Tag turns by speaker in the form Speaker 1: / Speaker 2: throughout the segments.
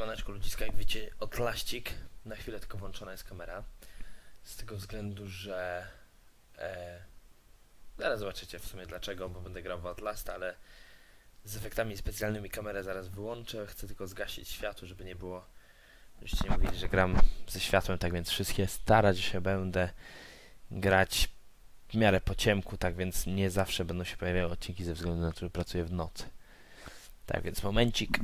Speaker 1: Siemaneczko ludziska, jak widzicie, odlaścik. Na chwilę tylko włączona jest kamera. Z tego względu, że... E, zaraz zobaczycie w sumie dlaczego, bo będę grał w Outlast, ale z efektami specjalnymi kamerę zaraz wyłączę. Chcę tylko zgasić światło, żeby nie było... Żebyście nie mówili, że gram ze światłem, tak więc wszystkie starać się będę grać w miarę po ciemku, tak więc nie zawsze będą się pojawiały odcinki ze względu na to, że pracuję w nocy. Tak więc momencik.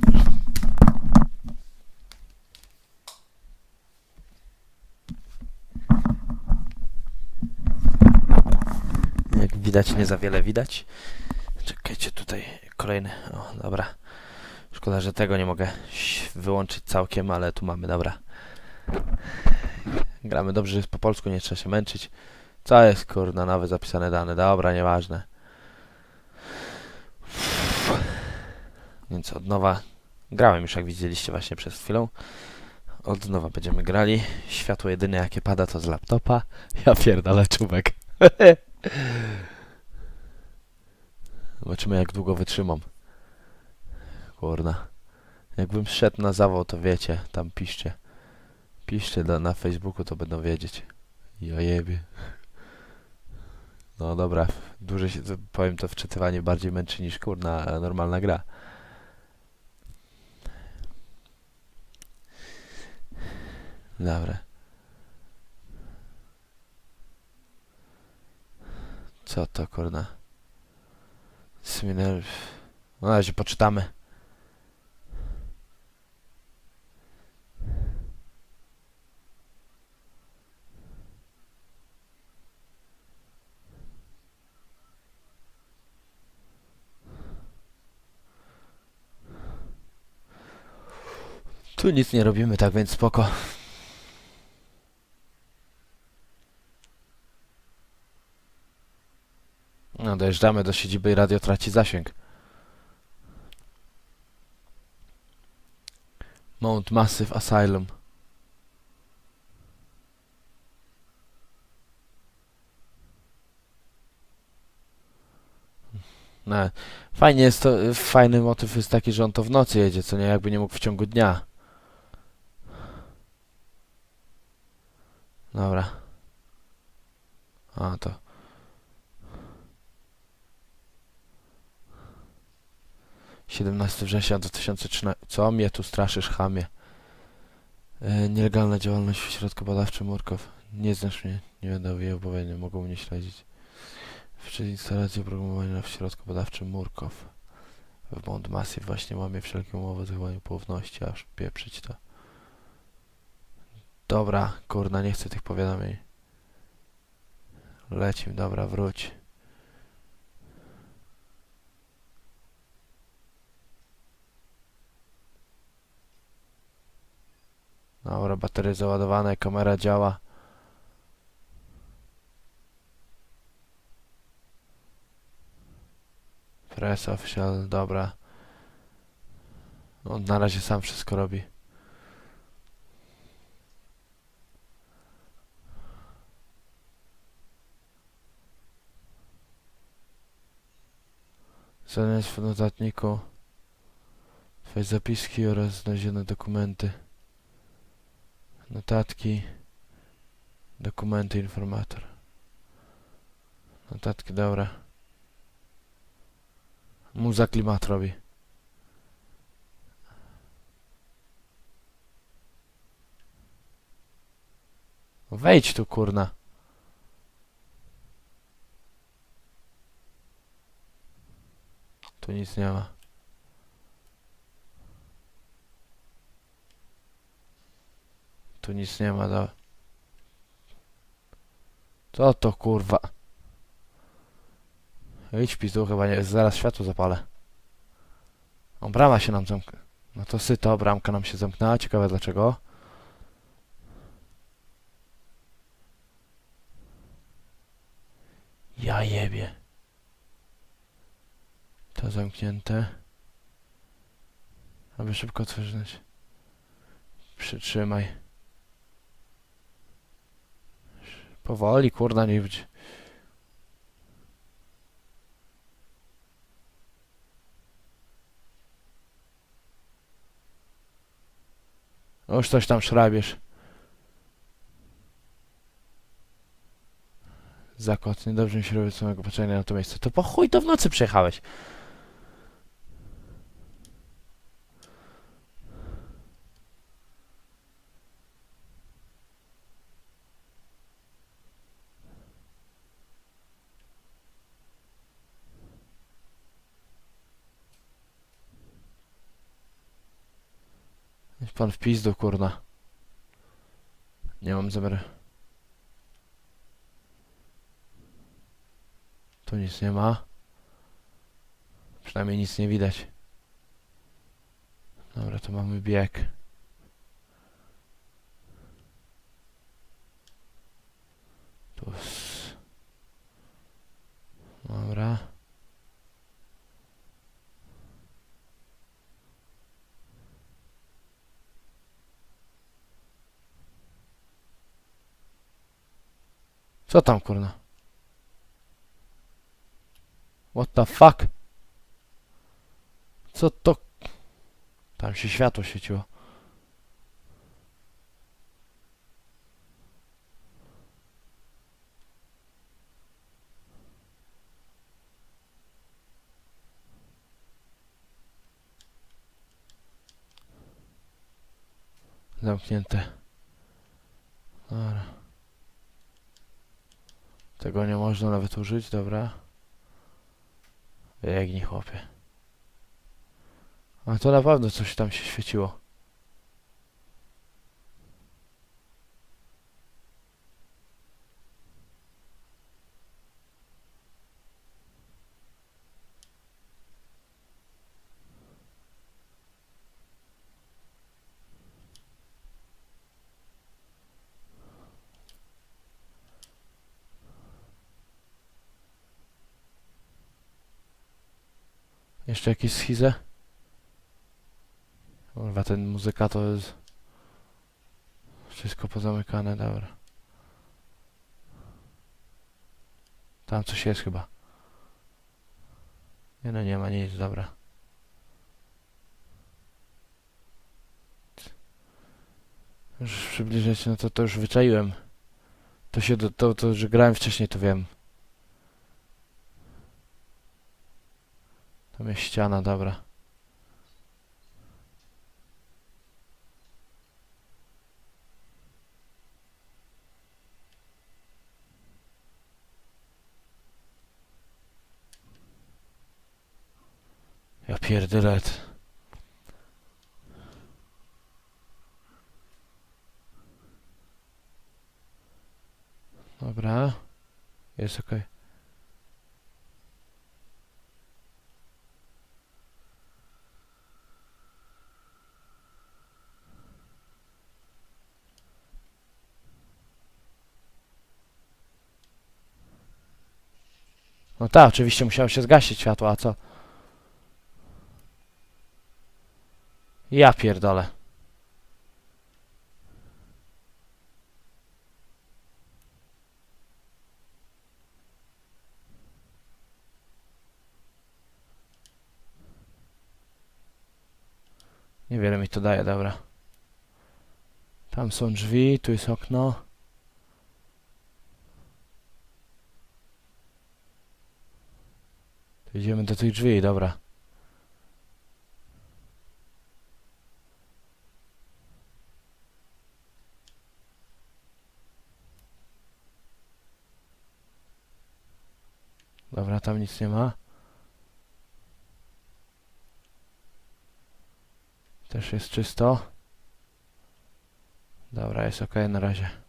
Speaker 1: Jak widać, nie za wiele widać. Czekajcie, tutaj kolejny. O, dobra. Szkoda, że tego nie mogę wyłączyć całkiem, ale tu mamy, dobra. Gramy dobrze, jest po polsku, nie trzeba się męczyć. Co jest, kurna, nowe zapisane dane. Dobra, nieważne. Więc od nowa grałem już, jak widzieliście właśnie przed chwilą. Od nowa będziemy grali. Światło jedyne jakie pada to z laptopa. Ja pierdolę czubek. Zobaczymy jak długo wytrzymam. Kurna. Jakbym szedł na zawał, to wiecie, tam piszcie. Piszcie na, na Facebooku, to będą wiedzieć. Ja jebie. No dobra, dłużej się, powiem to wczytywanie bardziej męczy niż kurna normalna gra. Dobra. Co to kurna? Seminar... Na razie poczytamy. Tu nic nie robimy, tak więc spoko. No, dojeżdżamy do siedziby i radio traci zasięg. Mount Massive Asylum. No, fajnie jest to, fajny motyw jest taki, że on to w nocy jedzie, co nie, jakby nie mógł w ciągu dnia. Dobra. A, to. Siedemnasty września 2013. Co mnie tu straszysz, chamie? E, nielegalna działalność w środku badawczym Murkow. Nie znasz mnie, nie będę bo nie mogą mnie śledzić. W instalacji oprogramowania w środku badawczym Murkow. W Mount Massive właśnie łamie wszelkie umowy o zachowaniu poufności, aż pieprzyć to. Dobra, kurna, nie chcę tych powiadomień. Lecim, dobra, wróć. Dobra, baterie załadowane, kamera działa. Press official, dobra. On na razie sam wszystko robi. Znaleźć w notatniku Twoje zapiski oraz znalezione dokumenty. Notatki. Dokumenty, informator. Notatki, dobra. Muza klimat robi. Wejdź tu, kurna. Tu nic nie ma. Tu nic nie ma, do... Co to kurwa? Idź pizdu, chyba nie, zaraz światło zapalę. O, brama się nam zamknęła. No to syto, bramka nam się zamknęła, ciekawe dlaczego. Ja jebie. To zamknięte. Aby szybko otworzyć. Przytrzymaj. Powoli, kurna, nie być.
Speaker 2: Już coś tam szrabiesz. Zakład, niedobrze mi się robi od samego patrzenia na to miejsce. To po chuj to w nocy przyjechałeś. Pan w pizdu, kurna. Nie mam zamiaru. Tu nic nie ma. Przynajmniej nic nie widać. Dobra, to mamy bieg. Tu. s- Dobra. Co tam, kurna? What the fuck? Co to? Tam się światło świeciło. Zamknięte. Dobra. Tego nie można nawet użyć, dobra. Biegnij, chłopie. A to na pewno coś tam się świeciło. Jeszcze jakieś schizę? Kurwa, ten muzyka to jest... Wszystko pozamykane, dobra. Tam coś jest chyba. Nie no, nie ma nic, dobra. Już przybliżyć, no to, to już wyczaiłem. To się, do, to, to, że grałem wcześniej, to wiem. Tam jest ściana, dobra. Ja pierdylet. Dobra. Jest okej. No tak, oczywiście musiało się zgasić światło, a co? Ja pierdolę. Niewiele mi to daje, dobra. Tam są drzwi, tu jest okno. To idziemy do tych drzwi, dobra. Dobra, tam nic nie ma. Też jest czysto. Dobra, jest ok na razie.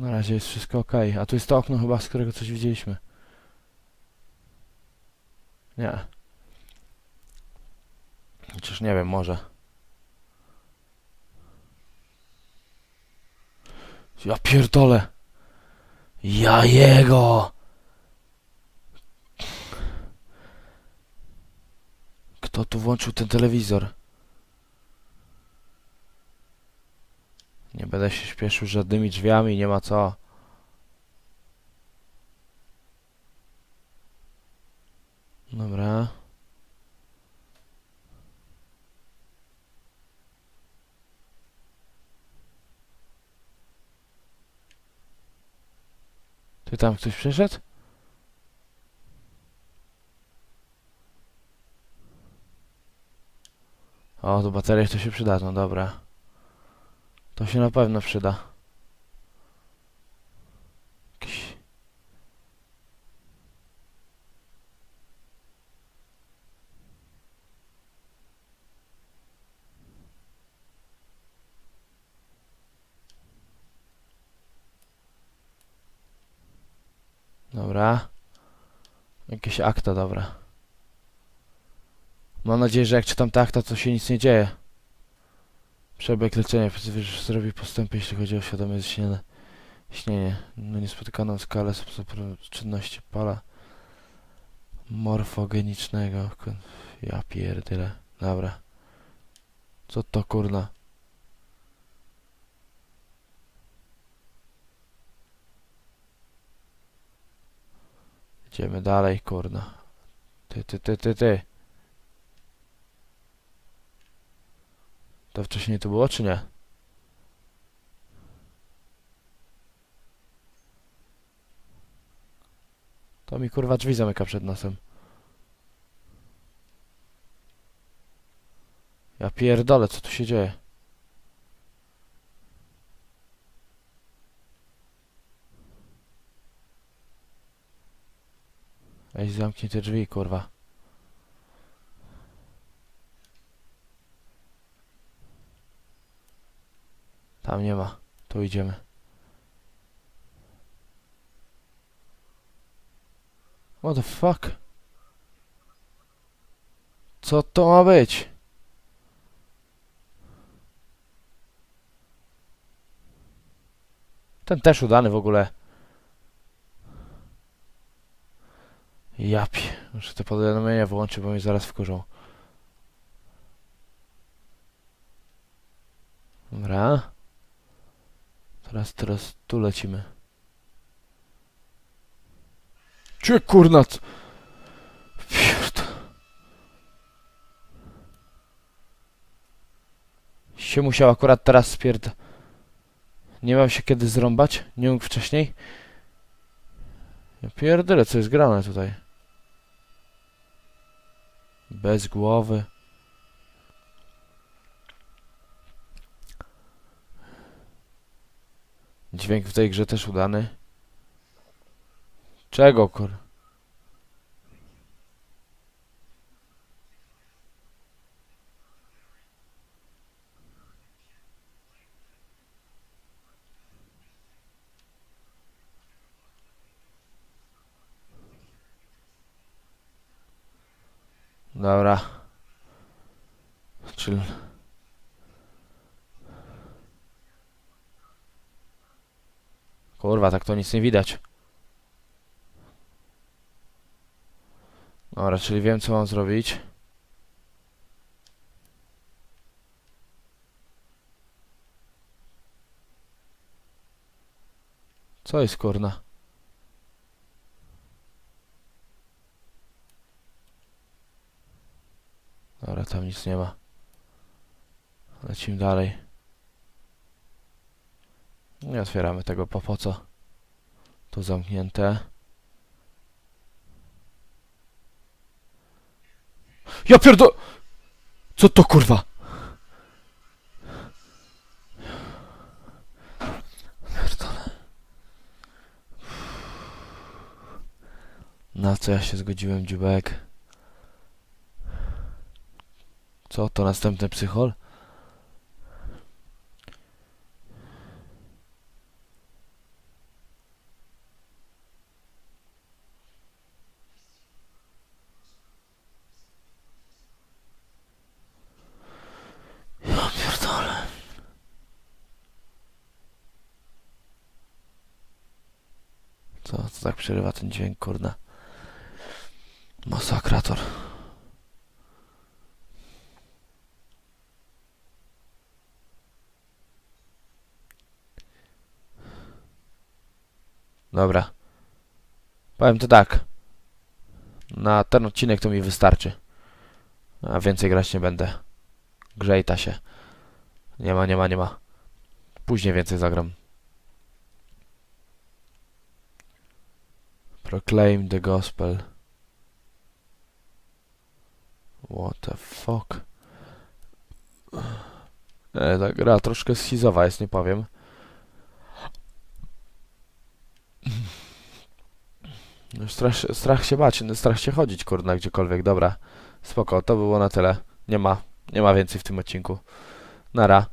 Speaker 2: Na razie jest wszystko ok. A tu jest to okno chyba, z którego coś widzieliśmy. Nie. Chociaż nie wiem, może. Ja pierdolę. Ja jego. Kto tu włączył ten telewizor? będę się śpieszył żadnymi drzwiami, nie ma co. Dobra. Ty tam ktoś przyszedł? O, do baterii to się przyda, no dobra. To się na pewno przyda. Jakiś... Dobra. Jakieś akta, dobra. Mam nadzieję, że jak czytam te akta, to się nic nie dzieje. Przebieg leczenia że zrobi postępy, jeśli chodzi o świadome śnienie. Śnienie. No niespotykaną skalę czynności pala morfogenicznego. Ja pierdyle. Dobra. Co to kurna? Idziemy dalej, kurna. Ty, ty, ty, ty, ty. To wcześniej to było, czy nie? To mi kurwa drzwi zamyka przed nosem. Ja pierdolę, co tu się dzieje? Ej, zamknij te drzwi, kurwa. Tam nie ma. Tu idziemy. What the fuck? Co to ma być? Ten też udany w ogóle. Japie. Muszę te powiadomienia wyłączyć, bo mnie zaraz wkurzą. Dobra. Teraz, teraz tu lecimy. Cie kurna! Pierd... Się musiał akurat teraz spierd... Nie miał się kiedy zrąbać? Nie mógł wcześniej? Ja pierdolę, co jest grane tutaj. Bez głowy. Dźwięk w tej grze też udany. Czego kur... Dobra. Czyli... Kurwa, tak to nic nie widać. Dobra, czyli wiem co mam zrobić. Co jest kurna? Dobra, tam nic nie ma. Lecimy dalej. Nie otwieramy tego, po, po co? Tu zamknięte. Ja pierdo... Co to kurwa? Pierdolę. Na co ja się zgodziłem, dziubek? Co, to następny psychol? Ja pierdolę. Co tak przerywa ten dźwięk, kurna? Masakrator. Dobra. Powiem to tak. Na ten odcinek to mi wystarczy. A więcej grać nie będę. Grzejta się. Nie ma, nie ma, nie ma. Później więcej zagram. Proclaim the gospel. What the fuck? E, ta gra troszkę schizowa jest, nie powiem. No, strach, strach się bać, no, strach się chodzić, kurna, gdziekolwiek. Dobra, spoko, to było na tyle. Nie ma, nie ma więcej w tym odcinku. Nara.